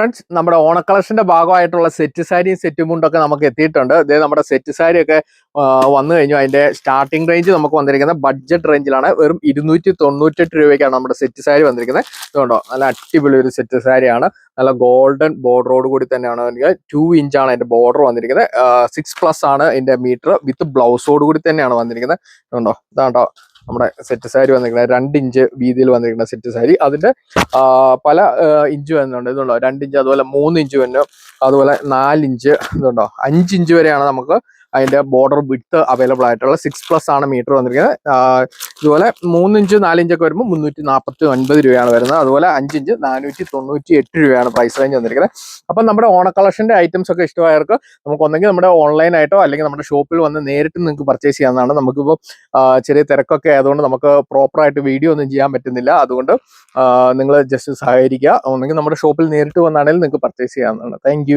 Friends നമ്മുടെ ഓണ കളക്ഷന്റെ ഭാഗമായിട്ടുള്ള സെറ്റ് സാരിയും സെറ്റ് മുണ്ടൊക്കെ നമുക്ക് എത്തിയിട്ടുണ്ട്. ഇതേ നമ്മുടെ സെറ്റ് സാരി ഒക്കെ വന്നു കഴിഞ്ഞു. അതിന്റെ സ്റ്റാർട്ടിംഗ് റേഞ്ച് നമുക്ക് വന്നിരിക്കുന്നത് ബഡ്ജറ്റ് റേഞ്ചിലാണ് വെറും ഇരുന്നൂറ്റി തൊണ്ണൂറ്റെട്ട് രൂപയ്ക്കാണ് നമ്മുടെ സെറ്റ് സാരി വന്നിരിക്കുന്നത്. ഇതുകൊണ്ടോ നല്ല അടിപൊളി ഒരു സെറ്റ് സാരിയാണ്. നല്ല ഗോൾഡൻ ബോർഡറോട് കൂടി തന്നെയാണ് വന്നിരിക്കുന്നത്. ടു ഇഞ്ചാണ് അതിന്റെ ബോർഡർ വന്നിരിക്കുന്നത്. സിക്സ് പ്ലസ് ആണ് ഇതിന്റെ മീറ്റർ വിത്ത് ബ്ലൗസോട് കൂടി തന്നെയാണ് വന്നിരിക്കുന്നത്. ഇതുകൊണ്ടോ ഇതാണ്ടോ? നമ്മുടെ സെറ്റ് സാരി വന്നിരിക്കുന്നത് രണ്ട് ഇഞ്ച് വീതിയിൽ വന്നിരിക്കുന്ന സെറ്റ് സാരി അതിന്റെ പല ഇഞ്ച് വരുന്നുണ്ട്. ഇതുണ്ടോ? രണ്ട് ഇഞ്ച് അതുപോലെ മൂന്ന് ഇഞ്ച് വരുന്നു. അതുപോലെ നാല് ഇഞ്ച് ഇതുണ്ടോ? അഞ്ച് ഇഞ്ച് വരെയാണ് നമുക്ക് അതിന്റെ ബോർഡർ വിട്ട് അവൈലബിൾ ആയിട്ടുള്ള സിക്സ് പ്ലസ് ആണ് മീറ്റർ വന്നിരിക്കുന്നത്. ഇതുപോലെ മൂന്നിഞ്ച് ഇഞ്ച് നാല് ഇഞ്ചൊക്കെ വരുമ്പോൾ മുന്നൂറ്റി നാൽപ്പത്തി ഒൻപത് രൂപയാണ് വരുന്നത്. അതുപോലെ അഞ്ചിഞ്ച് നാനൂറ്റി തൊണ്ണൂറ്റി എട്ട് രൂപയാണ് പ്രൈസ് റേഞ്ച് വന്നിരിക്കുന്നത്. അപ്പം നമ്മുടെ ഓണ കളക്ഷന്റെ ഐറ്റംസ് ഒക്കെ ഇഷ്ടമായവർക്ക് നമുക്ക് ഒന്നെങ്കിൽ നമ്മുടെ ഓൺലൈൻ ആയിട്ടോ അല്ലെങ്കിൽ നമ്മുടെ ഷോപ്പിൽ വന്ന് നേരിട്ട് നിങ്ങൾക്ക് പർച്ചേസ് ചെയ്യാവുന്നതാണ്. നമുക്കിപ്പോൾ ചെറിയ തിരക്കൊക്കെ ആയതുകൊണ്ട് നമുക്ക് പ്രോപ്പറായിട്ട് വീഡിയോ ഒന്നും ചെയ്യാൻ പറ്റുന്നില്ല. അതുകൊണ്ട് നിങ്ങൾ ജസ്റ്റ് സഹകരിക്കുക. ഒന്നെങ്കിൽ നമ്മുടെ ഷോപ്പിൽ നേരിട്ട് വന്നാണെങ്കിൽ നിങ്ങൾക്ക് പർച്ചേസ് ചെയ്യാവുന്നതാണ്. താങ്ക്